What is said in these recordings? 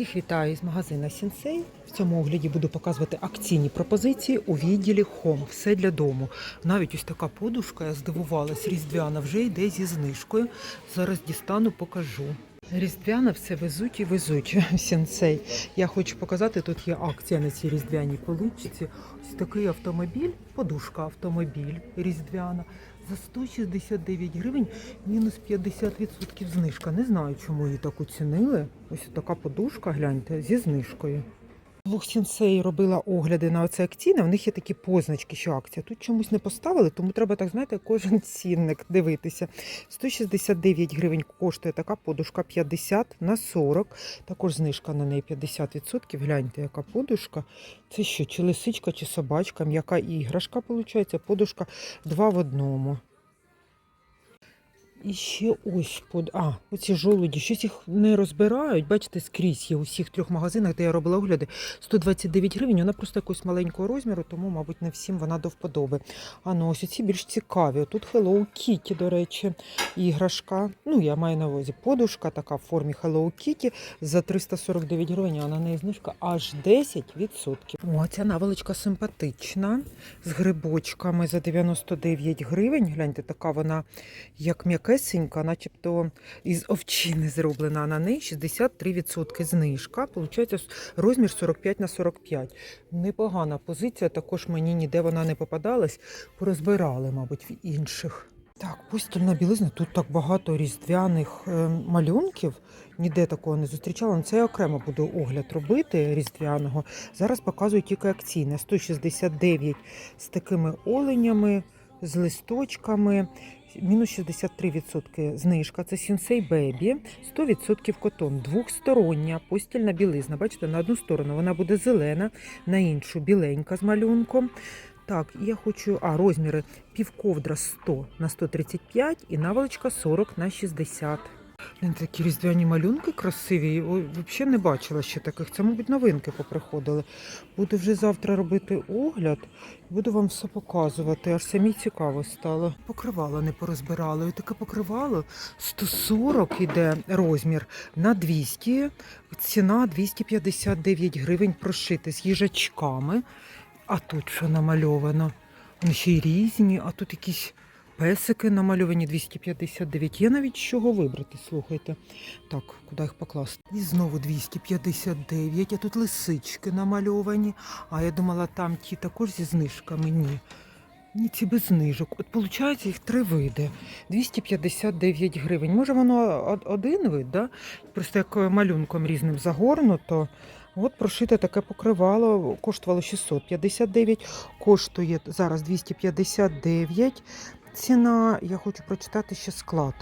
Всіх вітаю з магазина Сінсей. В цьому огляді буду показувати акційні пропозиції у відділі Home. Все для дому. Навіть ось така подушка, я здивувалась, різдвяна вже йде зі знижкою. Зараз дістану, покажу. Різдвяна все везуть і везуть сінсей. Я хочу показати, тут є акція на цій різдвяній поличці. Ось такий автомобіль, подушка автомобіль різдвяна. За 169 гривень мінус 50% знижка. Не знаю, чому її так оцінили. Ось така подушка, гляньте, зі знижкою. Двох сінсей робила огляди на оце акційне. В них є такі позначки, що акція. Тут чомусь не поставили, тому треба так, знаєте, кожен цінник дивитися. 169 гривень коштує така подушка 50 на 40. Також знижка на неї 50%. Гляньте, яка подушка. Це що, чи лисичка, чи собачка, м'яка іграшка, виходить, подушка два в одному. І ще ось под. А, оці жолуді, щось їх не розбирають. Бачите, скрізь є у всіх трьох магазинах, де я робила огляди. 129 гривень. Вона просто якогось маленького розміру, тому, мабуть, не всім вона до вподоби. А ну ось ці більш цікаві. Тут Hello Kitty, до речі, іграшка. Ну, я маю на увазі подушка, така в формі Hello Kitty за 349 гривень, а на неї знижка аж 10%. О, ця наволочка симпатична. З грибочками за 99 гривень. Гляньте, така вона як м'якесенька, начебто із овчини зроблена. На неї 63% знижка. Получається розмір 45 на 45. Непогана позиція. Також мені ніде вона не попадалась. Порозбирали, мабуть, в інших. Так, постільна білизна. Тут так багато різдвяних е, малюнків. Ніде такого не зустрічала. Ну, Це я окремо буду огляд робити різдвяного. Зараз показую тільки акційне. 169 з такими оленями, з листочками. Мінус 63% знижка. Це Сінсей Бебі, 100% котон, двохстороння постільна білизна. Бачите, на одну сторону вона буде зелена, на іншу біленька з малюнком. Так, я хочу, а розміри півковдра 100 на 135 і наволочка 40 на 60. Такі різдвяні малюнки красиві. Взагалі не бачила ще таких. Це, мабуть, новинки поприходили. Буду вже завтра робити огляд і буду вам все показувати. Аж самі цікаво стало. Покривало не порозбирали. Ось таке покривало 140 іде розмір на 200. Ціна 259 гривень прошити з їжачками. А тут що намальовано? Вони ще й різні, а тут якісь песики намальовані 259. Є навіть з чого вибрати, слухайте. Так, куди їх покласти? І знову 259, а тут лисички намальовані. А я думала, там ті також зі знижками. Ні. Ні, ці без знижок. От виходить, їх три види. 259 гривень. Може, воно один вид, да? просто як малюнком різним загорнуто. От прошите таке покривало, коштувало 659, коштує зараз 259. Ціна, я хочу прочитати ще склад.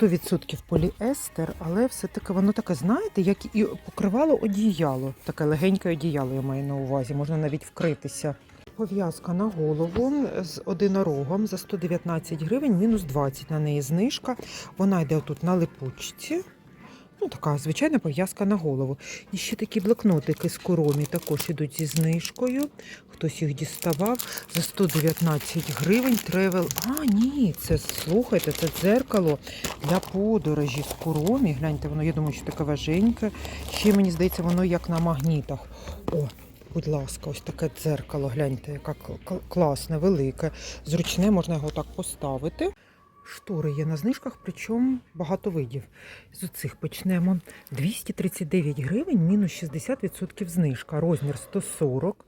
100% поліестер, але все-таки воно таке, знаєте, як і покривало одіяло. Таке легеньке одіяло я маю на увазі, можна навіть вкритися. Пов'язка на голову з одинорогом за 119 гривень, мінус 20 на неї знижка. Вона йде отут на липучці. Ну, така звичайна пов'язка на голову. І ще такі блокнотики з коромі також ідуть зі знижкою. Хтось їх діставав за 119 гривень. Тревел. А, ні, це слухайте, це дзеркало для подорожі з коромі. Гляньте, воно, я думаю, що таке важеньке. Ще мені здається, воно як на магнітах. О, будь ласка, ось таке дзеркало. Гляньте, яке кл- кл- класне, велике. Зручне, можна його так поставити. Штори є на знижках, причому багато видів. З оцих почнемо. 239 гривень, мінус 60% знижка. Розмір 140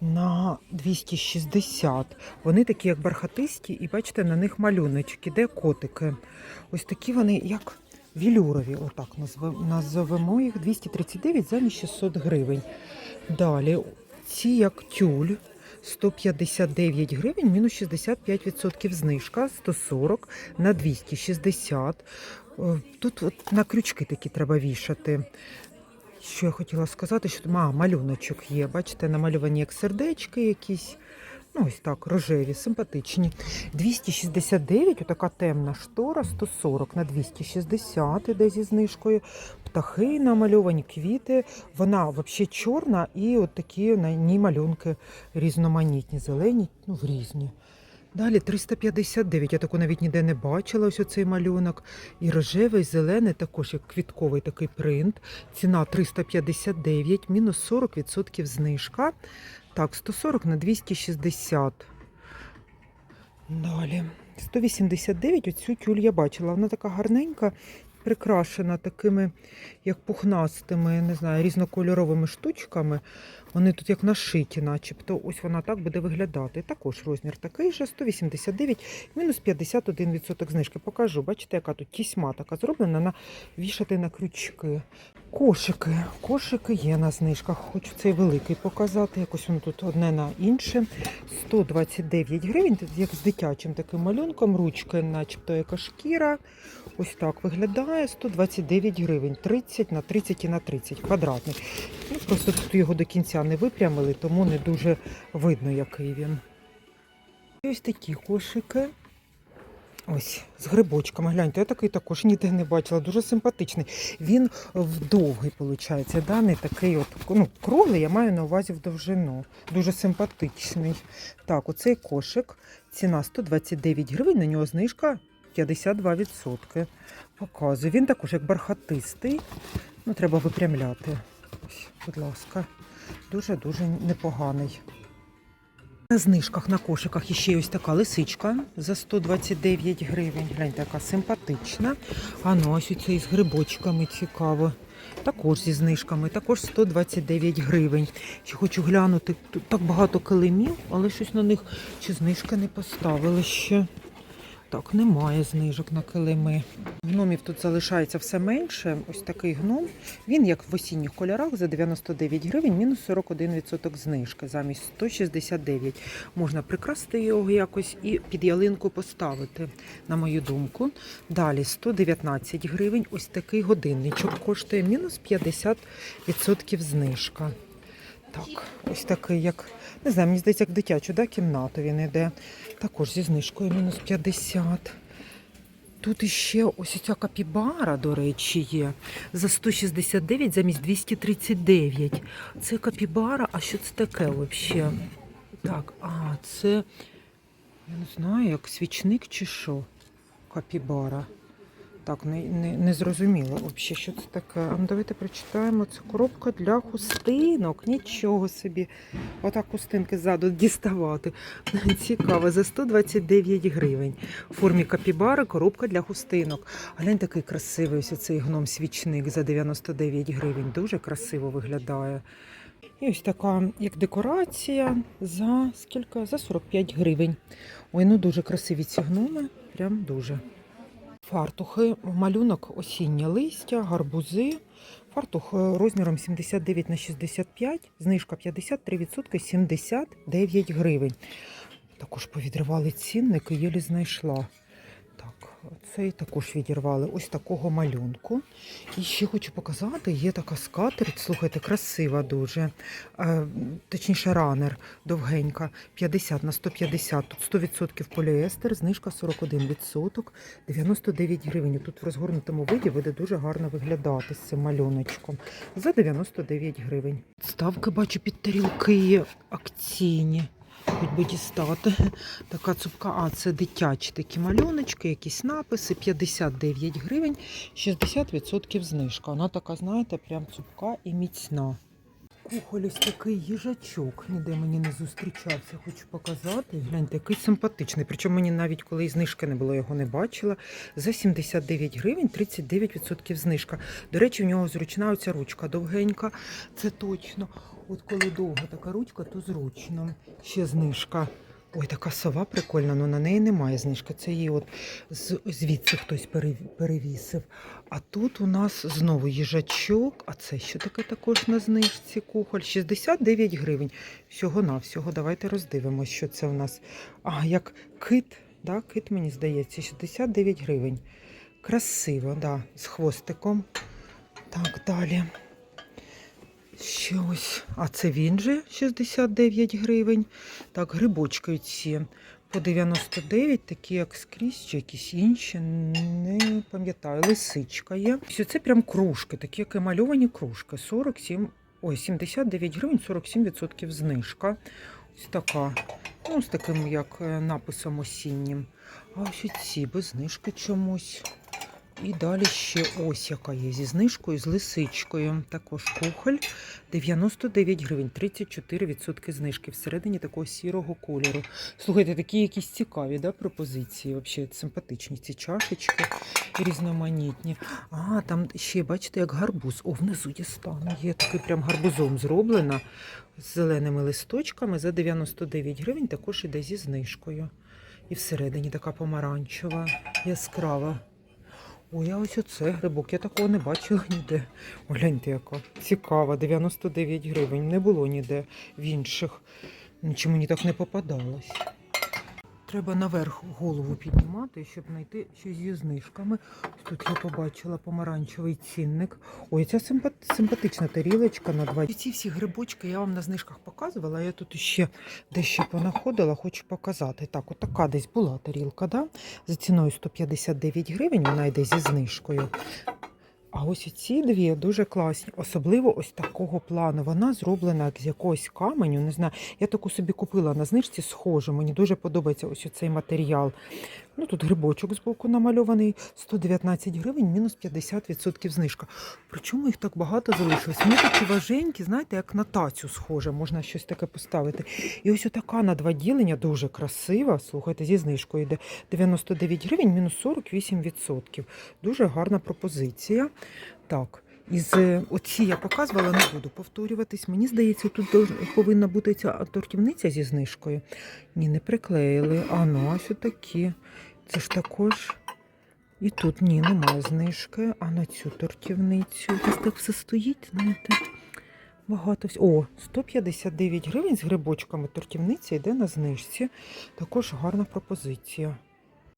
на 260. Вони такі, як бархатисті, і бачите, на них малюночки, де котики. Ось такі вони, як вілюрові, отак назовемо їх. 239 замість 600 гривень. Далі, ці як тюль. 159 гривень, мінус 65% знижка, 140 на 260. Е, Тут от на крючки такі треба вішати. Що я хотіла сказати, що а, малюночок є. Бачите, намальовані як сердечки якісь. Ну, ось так, рожеві, симпатичні. 269, отака темна штора, 140 на 260 іде зі знижкою. Птахи намальовані, квіти. Вона взагалі чорна і от такі на ній малюнки різноманітні, зелені, ну, в різні. Далі 359. Я таку навіть ніде не бачила. Ось оцей малюнок. І рожевий, зелений, також як квітковий такий принт. Ціна 359, мінус 40% знижка. Так, 140 на 260. Далі. 189. Оцю тюль я бачила. Вона така гарненька, прикрашена такими, як пухнастими, не знаю, різнокольоровими штучками. Вони тут як нашиті, начебто. Ось вона так буде виглядати. Також розмір такий же, 189, мінус 51% знижки. Покажу. Бачите, яка тут тісьма така зроблена на вішати на крючки. Кошики. Кошики є на знижках. Хочу цей великий показати. Якось воно тут одне на інше. 129 гривень, тут як з дитячим таким малюнком, ручки, начебто яка шкіра. Ось так виглядає. 129 гривень, 30 на 30 і на 30 квадратний. Ну, просто тут його до кінця не випрямили, тому не дуже видно, який він. Ось такі кошики. Ось, з грибочками. Гляньте, я такий також ніде не бачила. Дуже симпатичний. Він вдовгий, виходить, да? не такий от, ну, круглий, я маю на увазі в довжину. Дуже симпатичний. Так, оцей кошик. Ціна 129 гривень, на нього знижка 52%. Показую. Він також як бархатистий. Ну, треба випрямляти. Будь ласка, дуже-дуже непоганий. На знижках на кошиках іще ось така лисичка за 129 гривень. Гляньте, така симпатична. А ну ось оце з грибочками цікаво. Також зі знижками, також 129 гривень. Чи хочу глянути, тут так багато килимів, але щось на них чи знижки не поставили ще. Так, немає знижок на килими. Гномів тут залишається все менше. Ось такий гном. Він як в осінніх кольорах за 99 гривень, мінус 41% знижки замість 169. Можна прикрасти його якось і під ялинку поставити, на мою думку. Далі 119 гривень. Ось такий годинничок коштує мінус 50% знижка. Так, ось такий, як не знаю, мені здається, як дитячу да, кімнату він іде. Також зі знижкою мінус 50. Тут іще ось ця капібара, до речі, є. За 169 замість 239. Це капібара, а що це таке взагалі? Так, а, це, я не знаю, як свічник чи що. Капібара. Так, не, не, не зрозуміло взагалі, що це таке. А ну, давайте прочитаємо. Це коробка для хустинок. Нічого собі. Отак хустинки ззаду діставати. Цікаво, за 129 гривень. В формі капібари коробка для хустинок. Глянь, такий красивий ось цей гном-свічник за 99 гривень. Дуже красиво виглядає. І ось така, як декорація за скільки? За 45 гривень. Ой, ну дуже красиві ці гноми. Прям дуже. Фартухи, малюнок осіннє листя, гарбузи. Фартух розміром 79 на 65, знижка 53%, 79 гривень. Також повідривали цінники, єлі знайшла. Так, цей також відірвали ось такого малюнку. І ще хочу показати, є така скатерть, слухайте, красива дуже. Е, точніше, ранер довгенька, 50 на 150, тут 100% поліестер, знижка 41%, 99 гривень. Тут в розгорнутому виді буде дуже гарно виглядати з цим малюночком. За 99 гривень. Ставки бачу під тарілки акційні. Хоч би дістати. Така цупка, а це дитячі такі малюночки, якісь написи, 59 гривень, 60% знижка. Вона така, знаєте, прям цупка і міцна. Кухоль ось такий їжачок, ніде мені не зустрічався, хочу показати. Гляньте, який симпатичний. Причому мені навіть коли і знижки не було, його не бачила. За 79 гривень 39% знижка. До речі, в нього зручна оця ручка довгенька. Це точно. От коли довга така ручка, то зручно. Ще знижка. Ой, така сова прикольна, але на неї немає знижки. Це її от звідси хтось перевісив. А тут у нас знову їжачок, а це що таке також на знижці кухоль? 69 гривень. Всього на всього. Давайте роздивимось, що це у нас. А, як кит, да? кит, мені здається, 69 гривень. Красиво, да, з хвостиком. Так, далі. Ще ось. А це він же 69 гривень. Так, грибочки ці по 99, такі як скрізь, чи якісь інші, не пам'ятаю. Лисичка є. Все це прям кружки, такі як емальовані кружки. 47, ой, 79 гривень, 47% знижка. Ось така. Ну, з таким як е, написом осіннім. А ось ці без знижки чомусь. І далі ще ось яка є зі знижкою, з лисичкою. Також кухоль 99 гривень, 34% знижки всередині такого сірого кольору. Слухайте, такі якісь цікаві да, пропозиції. Взагалі симпатичні ці чашечки різноманітні. А, там ще, бачите, як гарбуз. О, внизу дістану. Є такий прям гарбузом зроблена з зеленими листочками за 99 гривень, також іде зі знижкою. І всередині така помаранчева, яскрава. Ой, ось оце грибок, я такого не бачила ніде. Гляньте, яка цікава, 99 гривень. Не було ніде в інших. Нічому мені так не попадалось. Треба наверх голову піднімати, щоб знайти щось зі знижками. Тут я побачила помаранчевий цінник. Ой, ця симпатична тарілочка на два. Ці всі грибочки я вам на знижках показувала. Я тут ще дещо понаходила, хочу показати. Так, от така десь була тарілка, да? за ціною 159 гривень, вона йде зі знижкою. А ось ці дві дуже класні, особливо ось такого плану. Вона зроблена як з якогось каменю. Не знаю, я таку собі купила на знижці схожу. Мені дуже подобається ось цей матеріал. Ну тут грибочок збоку намальований 119 гривень, мінус 50% знижка. Причому їх так багато залишилось. Вони такі важенькі, знаєте, як на тацю схоже, можна щось таке поставити. І ось отака на два ділення дуже красива. Слухайте, зі знижкою йде 99 гривень, мінус 48%. Дуже гарна пропозиція. Так. Із е, оці я показувала, не буду повторюватись. Мені здається, тут повинна бути ця тортівниця зі знижкою. Ні, не приклеїли. А ну, ось отакі. Це ж також. І тут ні, немає знижки. А на цю тортівницю. Ось так все стоїть, знаєте. Багато О, 159 гривень з грибочками тортівниця йде на знижці. Також гарна пропозиція.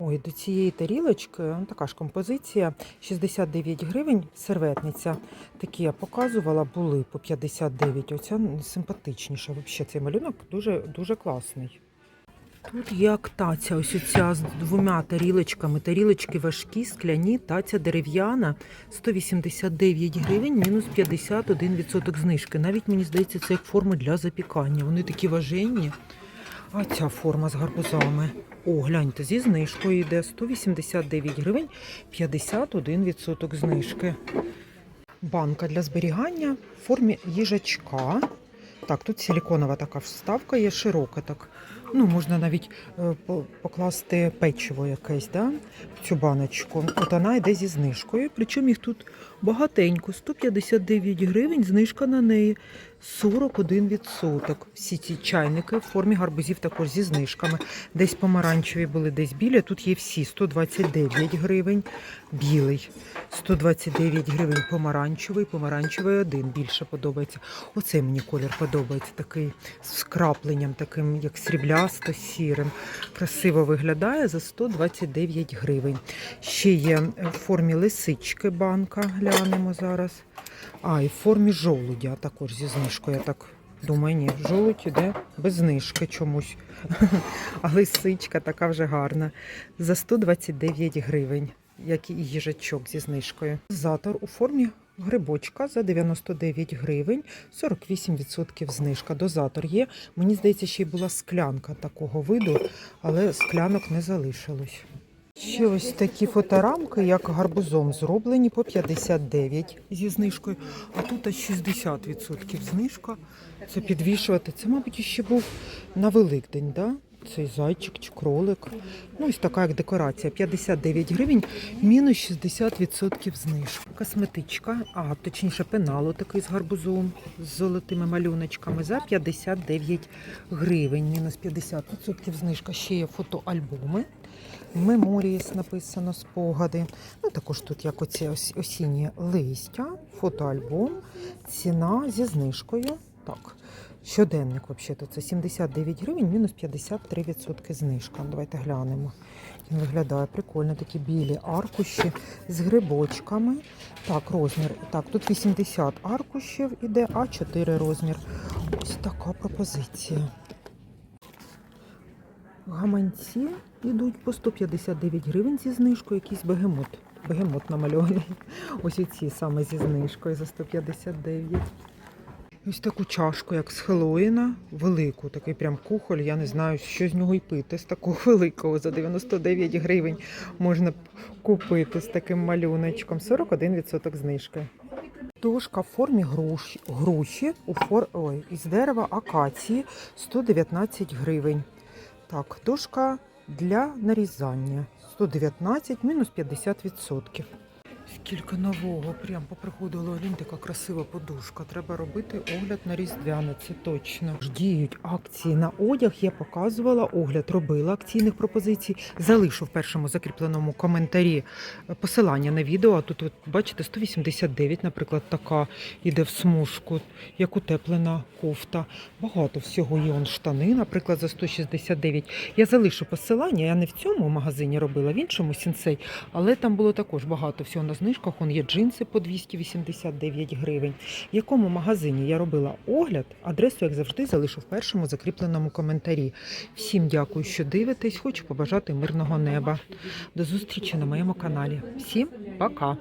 Ой, до цієї тарілочки ну, така ж композиція 69 гривень, серветниця. Такі я показувала, були по 59. Оця симпатичніша. Взагалі цей малюнок дуже, дуже класний. Тут як таця, ось оця з двома тарілочками. Тарілочки важкі, скляні, таця дерев'яна, 189 гривень, мінус 51% знижки. Навіть мені здається, це як форма для запікання. Вони такі важенні. А ця форма з гарбузами. О, гляньте, зі знижкою йде 189 гривень, 51% знижки. Банка для зберігання в формі їжачка. Так, тут силіконова така вставка є, широка так. Ну, можна навіть е, покласти печиво якесь, да? в цю баночку. От вона йде зі знижкою. Причому їх тут багатенько, 159 гривень, знижка на неї 41%. Всі ці чайники в формі гарбузів також зі знижками. Десь помаранчеві були, десь білі. Тут є всі 129 гривень, білий. 129 гривень помаранчевий, помаранчевий один більше подобається. Оцей мені колір подобається, такий з вкрапленням, таким як сріблясто-сірим. Красиво виглядає за 129 гривень. Ще є в формі лисички банка, глянемо зараз. А, і в формі жолудя також зі знижкою. Я так думаю, ні, жолудь іде без знижки чомусь. А лисичка така вже гарна. За 129 гривень, як і їжачок зі знижкою. Затор у формі грибочка за 99 гривень, 48% знижка. Дозатор є. Мені здається, ще й була склянка такого виду, але склянок не залишилось. Ще ось такі фоторамки, як гарбузом зроблені по 59 зі знижкою, а тут аж 60% знижка. Це підвішувати. Це, мабуть, ще був на Великдень, да? Цей зайчик чи кролик. Ну, ось така як декорація. 59 гривень, мінус 60% знижка. Косметичка, а точніше пеналу такий з гарбузом, з золотими малюночками за 59 гривень, мінус 50% знижка. Ще є фотоальбоми. Меморіс написано спогади. Ну, також тут як оці осінні листя, фотоальбом, ціна зі знижкою. Так, щоденник взагалі це 79 гривень, мінус 53% знижка. Давайте глянемо. Він виглядає прикольно, такі білі аркуші з грибочками. Так, розмір. Так, тут 80 аркушів іде, а 4 розмір. Ось така пропозиція. Гаманці йдуть по 159 гривень зі знижкою, якийсь бегемот. Бегемот намальований. Ось ці саме зі знижкою за 159. Ось таку чашку, як з Хеллоїна, велику, такий прям кухоль. Я не знаю, що з нього й пити. З такого великого за 99 гривень можна купити з таким малюночком. 41% знижки. Дошка в формі груші, груші у фор... Ой, із дерева акації 119 гривень. Так, дошка для нарізання 119 мінус 50%. Скільки нового, прям поприходило Олін, така красива подушка. Треба робити огляд на різдвяне, це точно. Діють акції на одяг. Я показувала огляд, робила акційних пропозицій. Залишу в першому закріпленому коментарі посилання на відео. А тут, от, бачите, 189, наприклад, така іде в смужку, як утеплена кофта. Багато всього є он штани, наприклад, за 169. Я залишу посилання. Я не в цьому магазині робила, в іншому сінсей, але там було також багато всього на знижках. Он є джинси по 289 гривень. В якому магазині я робила огляд, адресу, як завжди, залишу в першому закріпленому коментарі. Всім дякую, що дивитесь. Хочу побажати мирного неба. До зустрічі на моєму каналі. Всім пока!